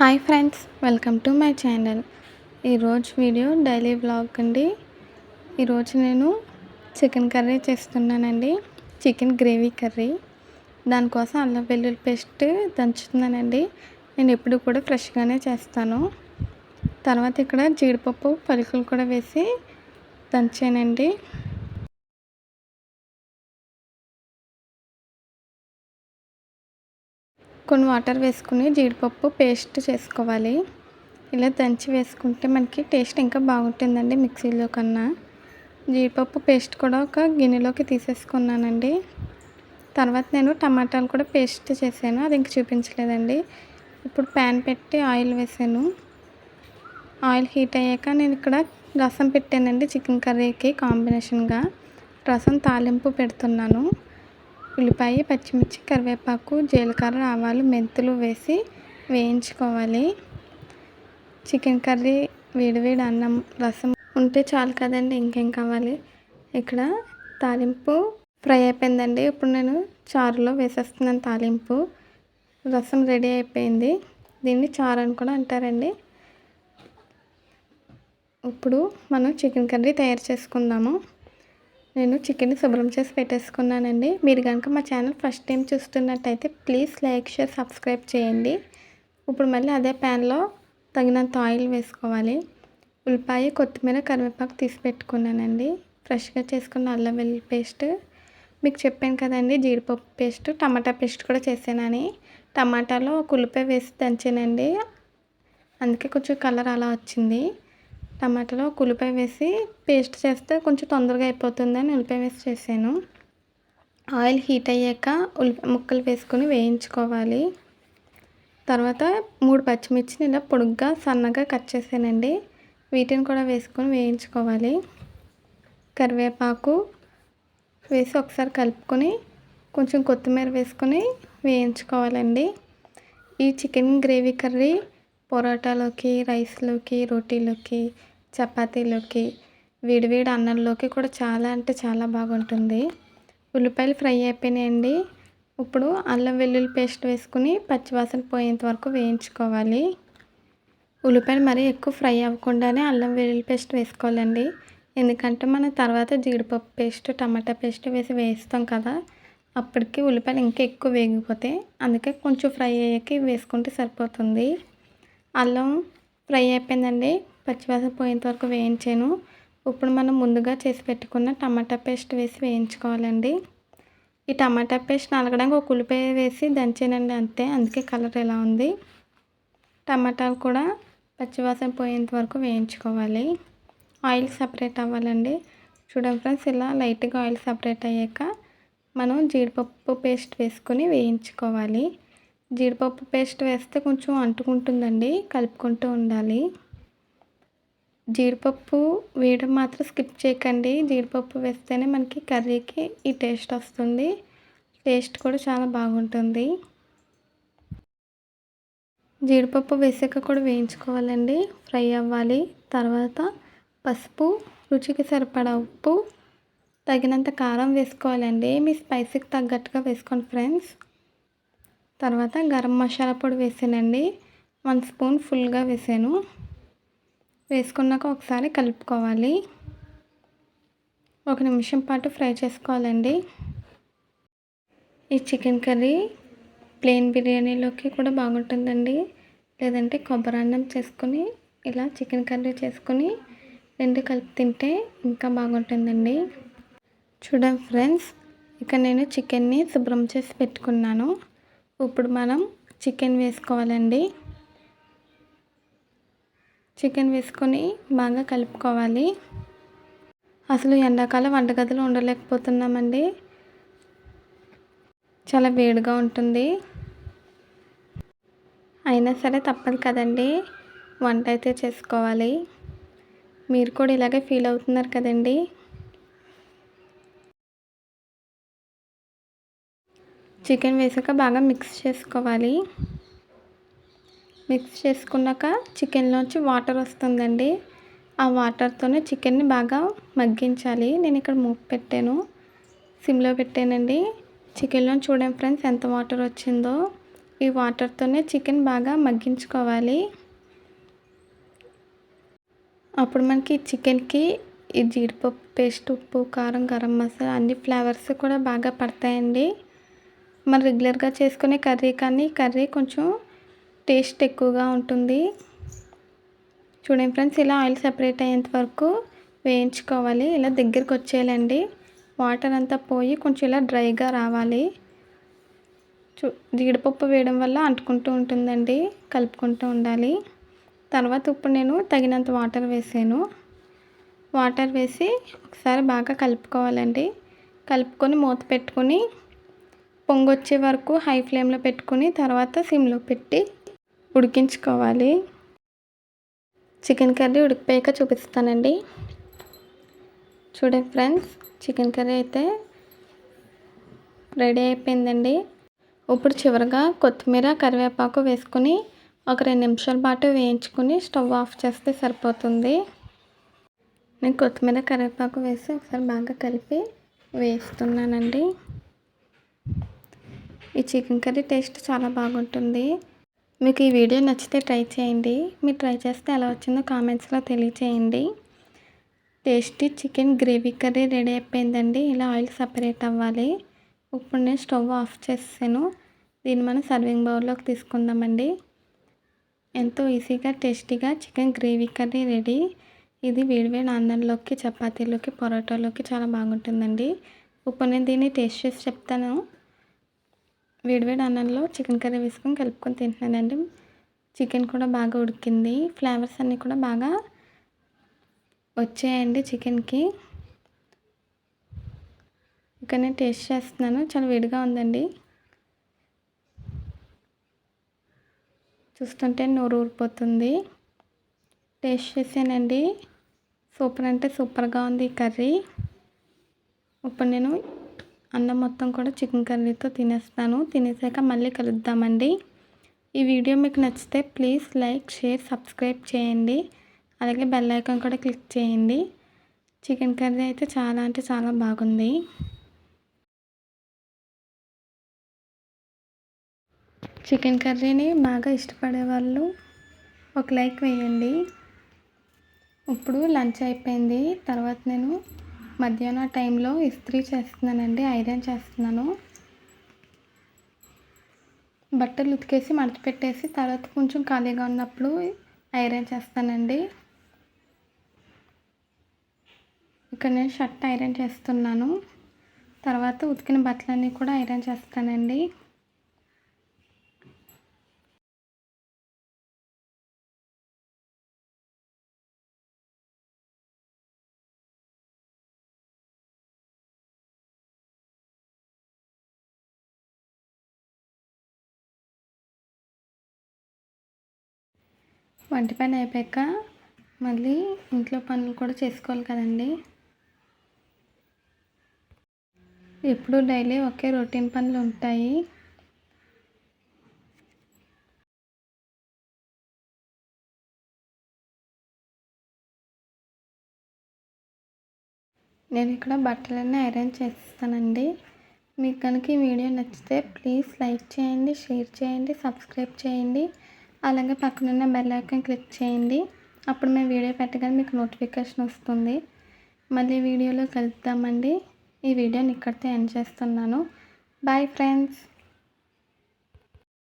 Hi friends welcome to my channel. ఈరోజు video daily vlog అండి. ఈరోజు నేను చికెన్ కర్రీ చేస్తున్నానండి. Chicken gravy curry. దానికోసం అల్లం వెల్లుల్లి పేస్ట్ దంచుతున్నానండి. నేను ఎప్పుడు కూడా ఫ్రెష్గానే చేస్తాను. తర్వాత ఇక్కడ జీడిపప్పు పలుకులు కూడా వేసి దంచానండి. కొన్ని వాటర్ వేసుకుని జీడిపప్పు పేస్ట్ చేసుకోవాలి. ఇలా దంచి వేసుకుంటే మనకి టేస్ట్ ఇంకా బాగుంటుందండి మిక్సీలో కన్నా. జీడిపప్పు పేస్ట్ కూడా ఒక గిన్నెలోకి తీసేసుకున్నానండి. తర్వాత నేను టమాటాలు కూడా పేస్ట్ చేశాను. అది ఇంక చూపించలేదండి. ఇప్పుడు ప్యాన్ పెట్టి ఆయిల్ వేసాను. ఆయిల్ హీట్ అయ్యాక నేను ఇక్కడ రసం పెట్టానండి చికెన్ కర్రీకి కాంబినేషన్గా. రసం తాలింపు పెడుతున్నాను. ఉల్లిపాయ పచ్చిమిర్చి కరివేపాకు జీలకర్ర ఆవాలు మెంతులు వేసి వేయించుకోవాలి. చికెన్ కర్రీ వేడివేడి అన్నం రసం ఉంటే చాలు కదండి ఇంకేం కావాలి? ఇక్కడ తాలింపు ఫ్రై అయిపోయిందండి. ఇప్పుడు నేను చారులో వేసేస్తున్నాను తాలింపు. రసం రెడీ అయిపోయింది. దీన్ని చారు అని కూడా అంటారండి. ఇప్పుడు మనం చికెన్ కర్రీ తయారు చేసుకుందాము. నేను చికెన్ శుభ్రం చేసి పెట్టేసుకున్నానండి. మీరు కనుక మా ఛానల్ ఫస్ట్ టైం చూస్తున్నట్టయితే ప్లీజ్ లైక్ షేర్ సబ్స్క్రైబ్ చేయండి. ఇప్పుడు మళ్ళీ అదే ప్యాన్లో తగినంత ఆయిల్ వేసుకోవాలి. ఉల్లిపాయ కొత్తిమీర కరివేపాకు తీసి పెట్టుకున్నానండి. ఫ్రెష్గా చేసుకున్న అల్లం వెల్లుల్లి పేస్ట్. మీకు చెప్పాను కదండి జీడిపప్పు పేస్ట్ టమాటా పేస్ట్ కూడా చేసానని. టమాటాలో ఒక ఉల్లిపాయ వేసి దంచానండి. అందుకే కొంచెం కలర్ అలా వచ్చింది. టమాటాలో ఉల్లిపాయ వేసి పేస్ట్ చేస్తే కొంచెం తొందరగా అయిపోతుందని ఉల్లిపాయ వేసి చేశాను. ఆయిల్ హీట్ అయ్యాక ఉల్లిపాయ ముక్కలు వేసుకొని వేయించుకోవాలి. తర్వాత మూడు పచ్చిమిర్చిని ఇలా పొడుగ్గా సన్నగా కట్ చేసానండి వీటిని కూడా వేసుకొని వేయించుకోవాలి. కరివేపాకు వేసి ఒకసారి కలుపుకొని కొంచెం కొత్తిమీర వేసుకొని వేయించుకోవాలండి. ఈ చికెన్ గ్రేవీ కర్రీ పొరాటాలోకి రైస్లోకి రోటీలోకి చపాతీలోకి విడివిడి అన్నంలోకి కూడా చాలా అంటే చాలా బాగుంటుంది. ఉల్లిపాయలు ఫ్రై అయిపోయినాయండి. ఇప్పుడు అల్లం వెల్లుల్లి పేస్ట్ వేసుకుని పచ్చివాసన పోయేంత వరకు వేయించుకోవాలి. ఉల్లిపాయలు మరీ ఎక్కువ ఫ్రై అవ్వకుండానే అల్లం వెల్లుల్లి పేస్ట్ వేసుకోవాలండి. ఎందుకంటే మనం తర్వాత జీడిపప్పు పేస్ట్ టమాటా పేస్ట్ వేసి వేస్తాం కదా అప్పటికి ఉల్లిపాయలు ఇంకా ఎక్కువ వేగిపోతాయి. అందుకే కొంచెం ఫ్రై అయ్యాక వేసుకుంటే సరిపోతుంది. అల్లం ఫ్రై అయిపోయిందండి. పచ్చివాసన పోయేంత వరకు వేయించాను. ఇప్పుడు మనం ముందుగా చేసి పెట్టుకున్న టమాటా పేస్ట్ వేసి వేయించుకోవాలండి. ఈ టమాటా పేస్ట్ నలగడానికి ఒక ఉల్లిపాయ వేసి దంచానండి అంతే. అందుకే కలర్ ఎలా ఉంది? టమాటాలు కూడా పచ్చివాసన పోయేంత వరకు వేయించుకోవాలి. ఆయిల్ సపరేట్ అవ్వాలండి. చూడండి ఫ్రెండ్స్ ఇలా లైట్గా ఆయిల్ సపరేట్ అయ్యాక మనం జీడిపప్పు పేస్ట్ వేసుకొని వేయించుకోవాలి. జీడిపప్పు పేస్ట్ వేస్తే కొంచెం అంటుకుంటుందండి కలుపుకుంటూ ఉండాలి. జీడిపప్పు వేయడం మాత్రం స్కిప్ చేయకండి. జీడిపప్పు వేస్తేనే మనకి కర్రీకి ఈ టేస్ట్ వస్తుంది. టేస్ట్ కూడా చాలా బాగుంటుంది. జీడిపప్పు వేసాక కూడా వేయించుకోవాలండి. ఫ్రై అవ్వాలి. తర్వాత పసుపు రుచికి సరిపడా ఉప్పు తగినంత కారం వేసుకోవాలండి. మీ స్పైసీకి తగ్గట్టుగా వేసుకోండి ఫ్రెండ్స్. తర్వాత గరం మసాలా పొడి వేసానండి. వన్ స్పూన్ ఫుల్గా వేసాను. వేసుకున్నాక ఒకసారి కలుపుకోవాలి. ఒక నిమిషం పాటు ఫ్రై చేసుకోవాలండి. ఈ చికెన్ కర్రీ ప్లెయిన్ బిర్యానీలోకి కూడా బాగుంటుందండి. లేదంటే కొబ్బరి అన్నం చేసుకొని ఇలా చికెన్ కర్రీ చేసుకుని రెండు కలిపి తింటే ఇంకా బాగుంటుందండి. చూడండి ఫ్రెండ్స్ ఇక నేను చికెన్ని శుభ్రం చేసి పెట్టుకున్నాను. ఇప్పుడు మనం చికెన్ వేసుకోవాలండి. చికెన్ వేసుకొని బాగా కలుపుకోవాలి. అసలు ఎండాకాలం వంటగదిలో ఉండలేకపోతున్నామండి. చాలా వేడిగా ఉంటుంది. అయినా సరే తప్పదు కదండి. వంట అయితే చేసుకోవాలి. మీరు కూడా ఇలాగే ఫీల్ అవుతున్నారు కదండి. చికెన్ వేసాక బాగా మిక్స్ చేసుకోవాలి. మిక్స్ చేసుకున్నాక చికెన్లోంచి వాటర్ వస్తుందండి. ఆ వాటర్తోనే చికెన్ని బాగా మగ్గించాలి. నేను ఇక్కడ మూపు పెట్టాను. సిమ్లో పెట్టానండి. చికెన్లో చూడండి ఫ్రెండ్స్ ఎంత వాటర్ వచ్చిందో. ఈ వాటర్తోనే చికెన్ బాగా మగ్గించుకోవాలి. అప్పుడు మనకి చికెన్కి ఈ జీడిపప్పు పేస్ట్ ఉప్పు కారం గరం మసాలా అన్ని ఫ్లేవర్స్ కూడా బాగా పడతాయండి. మనం రెగ్యులర్గా చేసుకునే కర్రీ కానీ కర్రీ కొంచెం టేస్ట్ ఎక్కువగా ఉంటుంది. చూడండి ఫ్రెండ్స్ ఇలా ఆయిల్ సెపరేట్ అయ్యేంత వరకు వేయించుకోవాలి. ఇలా దగ్గరికి వచ్చేయాలండి. వాటర్ అంతా పోయి కొంచెం ఇలా డ్రైగా రావాలి. చూ జీడిపప్పు వేయడం వల్ల అంటుకుంటూ ఉంటుందండి కలుపుకుంటూ ఉండాలి. తర్వాత ఇప్పుడు నేను తగినంత వాటర్ వేసాను. వాటర్ వేసి ఒకసారి బాగా కలుపుకోవాలండి. కలుపుకొని మూత పెట్టుకొని పొంగొచ్చే వరకు హై ఫ్లేమ్లో పెట్టుకొని తర్వాత సిమ్లో పెట్టి ఉడికించుకోవాలి. చికెన్ కర్రీ ఉడికిపోయాక చూపిస్తానండి. చూడండి ఫ్రెండ్స్ చికెన్ కర్రీ అయితే రెడీ అయిపోయిందండి. ఇప్పుడు చివరిగా కొత్తిమీర కరివేపాకు వేసుకొని ఒక రెండు నిమిషాల పాటు వేయించుకొని స్టవ్ ఆఫ్ చేస్తే సరిపోతుంది. నేను కొత్తిమీర కరివేపాకు వేసి ఒకసారి బాగా కలిపి వేస్తున్నానండి. ఈ చికెన్ కర్రీ టేస్ట్ చాలా బాగుంటుంది. మీకు ఈ వీడియో నచ్చితే ట్రై చేయండి. మీరు ట్రై చేస్తే ఎలా వచ్చిందో కామెంట్స్లో తెలియచేయండి. Tasty chicken gravy curry ready అయిపోయిందండి. ఇలా ఆయిల్ సపరేట్ అవ్వాలి. ఇప్పుడు నేను స్టవ్ ఆఫ్ చేసాను దీన్ని మనం సర్వింగ్ బౌల్లోకి తీసుకుందామండి. ఎంతో ఈజీగా టేస్టీగా చికెన్ గ్రేవీ కర్రీ రెడీ. ఇది వేడివేడి అన్నంలోకి చపాతీలోకి పొరోటాలోకి చాలా బాగుంటుందండి. ఇప్పుడు నేను దీన్ని టేస్ట్ చేసి చెప్తాను. వేడివేడి అన్నంలో చికెన్ కర్రీ వేసుకొని కలుపుకొని తింటున్నానండి. చికెన్ కూడా బాగా ఉడికింది. ఫ్లేవర్స్ అన్నీ కూడా బాగా వచ్చాయండి చికెన్కి. ఇక నేను టేస్ట్ చేస్తున్నాను. చాలా వేడిగా ఉందండి. చూస్తుంటే నోరు ఊరిపోతుంది. టేస్ట్ చేసానండి సూపర్ అంటే సూపర్గా ఉంది కర్రీ. ఇప్పుడు నేను అన్నం మొత్తం కూడా చికెన్ కర్రీతో తినేస్తాను. తినేసాక మళ్ళీ కలుద్దామండి. ఈ వీడియో మీకు నచ్చితే ప్లీజ్ లైక్ షేర్ సబ్స్క్రైబ్ చేయండి. అలాగే బెల్ ఐకాన్ కూడా క్లిక్ చేయండి. చికెన్ కర్రీ అయితే చాలా అంటే చాలా బాగుంది. చికెన్ కర్రీని బాగా ఇష్టపడే వాళ్ళు ఒక లైక్ వేయండి. ఇప్పుడు లంచ్ అయిపోయింది. తర్వాత నేను మధ్యాహ్నం టైంలో ఇస్త్రీ చేస్తున్నానండి ఐరన్ చేస్తున్నాను. బట్టలు ఉతికేసి మడత పెట్టేసి తర్వాత కొంచెం ఖాళీగా ఉన్నప్పుడు ఐరన్ చేస్తానండి. ఇక్కడ నేను షర్ట్ ఐరన్ చేస్తున్నాను. తర్వాత ఉతికిన బట్టలన్నీ కూడా ఐరన్ చేస్తానండి. వంట పని అయిపోయాక మళ్ళీ ఇంట్లో పనులు కూడా చేసుకోవాలి కదండి. ఎప్పుడు డైలీ ఒకే రొటీన్ పనులు ఉంటాయి. నేను ఇక్కడ బట్టలన్నీ ఐరన్ చేస్తానండి. మీకు కనుక ఈ వీడియో నచ్చితే ప్లీజ్ లైక్ చేయండి షేర్ చేయండి సబ్స్క్రైబ్ చేయండి. అలాగే పక్కనున్న బెల్ ఐకాన్ క్లిక్ చేయండి. అప్పుడు మేము వీడియో పెట్టగానే మీకు నోటిఫికేషన్ వస్తుంది. మళ్ళీ వీడియోలో కలుద్దామండి. ఈ వీడియోని ఇక్కడితో ఎండ్ చేస్తున్నాను. Bye friends